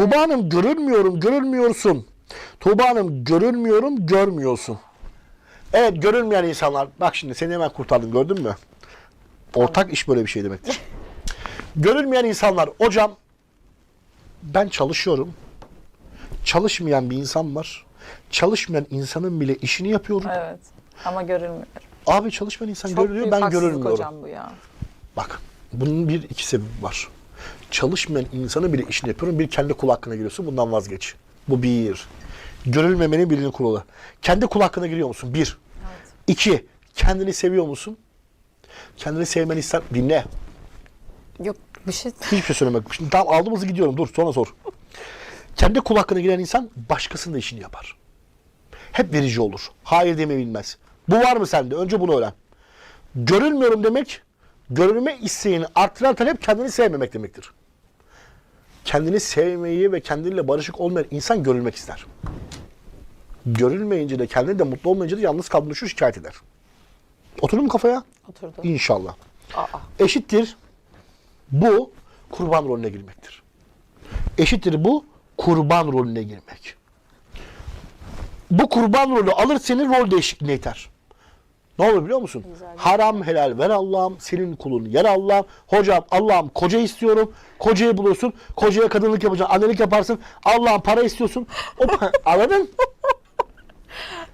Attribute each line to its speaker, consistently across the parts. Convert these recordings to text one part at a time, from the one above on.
Speaker 1: Tuğba Hanım görünmüyorum, görünmüyorsun. Tuğba Hanım görünmüyorum, görmüyorsun. Evet görünmeyen insanlar. Bak şimdi seni hemen kurtardım gördün mü? Ortak iş böyle bir şey demektir. görünmeyen insanlar. Hocam ben çalışıyorum. Çalışmayan bir insan var. Çalışmayan insanın bile işini yapıyorum.
Speaker 2: Evet. Ama görünmüyor.
Speaker 1: Abi çalışmayan insan
Speaker 2: Çok
Speaker 1: görünüyor
Speaker 2: büyük
Speaker 1: ben
Speaker 2: haksızlık
Speaker 1: görünmüyorum.
Speaker 2: hocam bu ya.
Speaker 1: Bak bunun bir iki sebebi var. Çalışmayan insanı bile işini yapıyorum. Bir kendi kul hakkına giriyorsun. Bundan vazgeç. Bu bir. Görülmemenin birinin kuralı. Kendi kul hakkına giriyor musun? Bir. İki. Kendini seviyor musun? Kendini sevmeni ister. Dinle.
Speaker 2: Yok bir şey.
Speaker 1: Hiçbir şey söylemek. Şimdi tamam aldım hızlı gidiyorum. Dur sonra sor. Kendi kul hakkına giren insan başkasının da işini yapar. Hep verici olur. Hayır demeyi bilmez. Bu var mı sende? Önce bunu öğren. Görülmüyorum demek, görülme isteğini arttıran talep kendini sevmemek demektir. Kendini sevmeyi ve kendiyle barışık olmayan insan görülmek ister. Görülmeyince de kendini de mutlu olmayınca da yalnız kaldığını şu şikayet eder. Oturdun mu kafaya?
Speaker 2: Oturdu.
Speaker 1: İnşallah.
Speaker 2: Aa.
Speaker 1: Eşittir bu kurban rolüne girmektir. Eşittir bu kurban rolüne girmek. Bu kurban rolü alır seni rol değişikliğine iter. Ne olur biliyor musun?
Speaker 2: Güzel.
Speaker 1: Haram helal ver Allah'ım, senin kulun yer Allah'ım. Hocam Allah'ım koca istiyorum. Kocayı bulursun. Kocaya kadınlık yapacaksın, annelik yaparsın. Allah'ım para istiyorsun. O Anladın?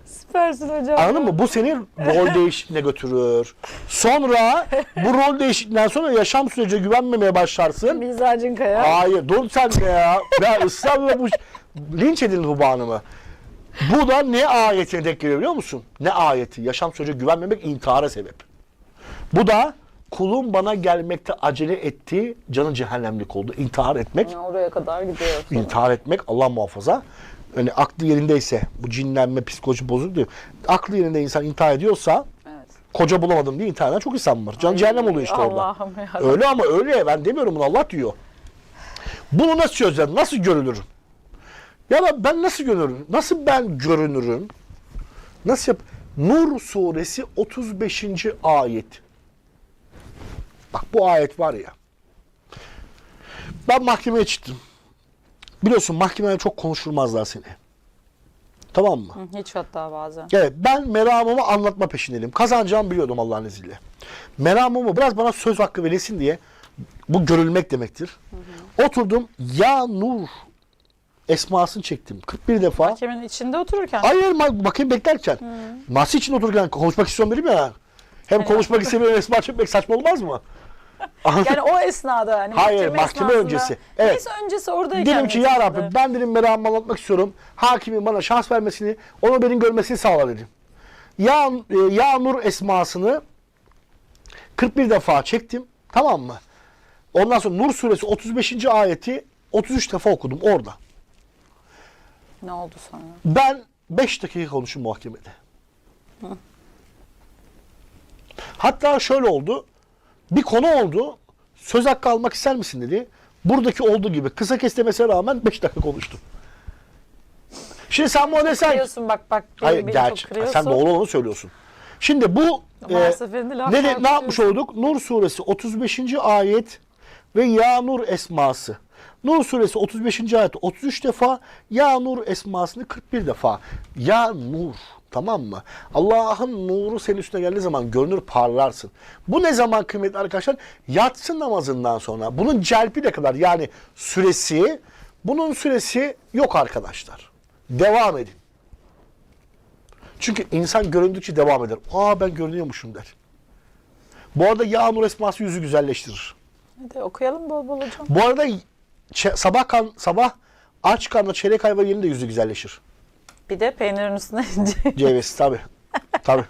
Speaker 2: Süpersin hocam.
Speaker 1: Anladın mı? Bu seni rol değişikliğine götürür. Sonra bu rol değişikliğinden sonra yaşam sürece güvenmemeye başlarsın.
Speaker 2: Mizacın kaya.
Speaker 1: Hayır dur sen de ya. Ya ısrarla bu linç edildi bu bağımı. Bu da ne ayetine denk geliyor biliyor musun? Ne ayeti? Yaşam sürece güvenmemek intihara sebep. Bu da kulun bana gelmekte acele etti, canı cehennemlik oldu. İntihar etmek
Speaker 2: Ya Oraya kadar gidiyor.
Speaker 1: İntihar etmek Allah muhafaza. Yani aklı yerindeyse bu cinlenme psikoloji bozuk diyor. Aklı yerinde insan intihar ediyorsa
Speaker 2: Evet.
Speaker 1: koca bulamadım diye intihar eden çok insan var. Can cehennem oluyor işte orada. Öyle ama öyle ben demiyorum bunu Allah diyor. Bunu nasıl çözeceğim? Nasıl görünürüm? Ya da ben nasıl görünürüm? Nasıl ben görünürüm? Nasıl yap? Nur suresi 35. ayet. Bak bu ayet var ya. Ben mahkemeye çıktım. Biliyorsun mahkemede çok konuşulmazlar seni. Tamam mı?
Speaker 2: Hı, Hiç hatta bazen.
Speaker 1: Evet ben meramımı anlatma peşindeydim. Kazanacağımı biliyordum Allah'ın izniyle. Meramımı biraz bana söz hakkı verilsin diye bu görülmek demektir. Oturdum ya nur esmasını çektim 41 defa.
Speaker 2: Mahkemenin içinde otururken.
Speaker 1: Hayır ma- bakayım beklerken. Masa için otururken konuşmak istiyorum dedim ya. Hem konuşmak istemiyorum esma çekmek saçma olmaz mı?
Speaker 2: Yani o esnada hani
Speaker 1: Hayır, mahkeme
Speaker 2: esnasında-
Speaker 1: öncesi. Evet.
Speaker 2: Neyse öncesi oradayken.
Speaker 1: Dedim ki ya. Rabbi ben dedim meramımı anlatmak istiyorum. Hakimin bana şans vermesini, onu benim görmesini sağla dedim. Ya, e, ya Nur esmasını 41 defa çektim. Tamam mı? Ondan sonra Nur suresi 35. ayeti 33 defa okudum orada.
Speaker 2: Ne oldu sonra?
Speaker 1: Ben 5 dakika konuştum mahkemede. Hatta şöyle oldu. Bir konu oldu. Söz hakkı almak ister misin dedi. Buradaki olduğu gibi kısa kesmesine rağmen 5 dakika konuştum. Şimdi sen bana desen...
Speaker 2: Kırıyorsun bak bak. beni-
Speaker 1: Hayır
Speaker 2: beni
Speaker 1: sen doğru olanı söylüyorsun. Şimdi bu e, ne, ne yapmış olduk? Nur suresi 35. ayet ve Ya Nur esması. Nur suresi 35. ayet 33 defa, Ya Nur esmasını 41 defa. Ya Nur tamam mı? Allah'ın nuru senin üstüne geldiği zaman görünür parlarsın. Bu ne zaman kıymetli arkadaşlar? Yatsı namazından sonra. Bunun celbi ne kadar? Yani süresi, bunun süresi yok arkadaşlar. Devam edin. Çünkü insan göründükçe devam eder. Aa ben görünüyormuşum der. Bu arada yağmur esması yüzü güzelleştirir.
Speaker 2: Hadi okuyalım bol bol hocam.
Speaker 1: Bu arada sabah kan sabah aç karnına çeyrek ayva yenin de yüzü güzelleşir.
Speaker 2: Bir de peynirin üstüne
Speaker 1: Ceviz tabi. Tabi.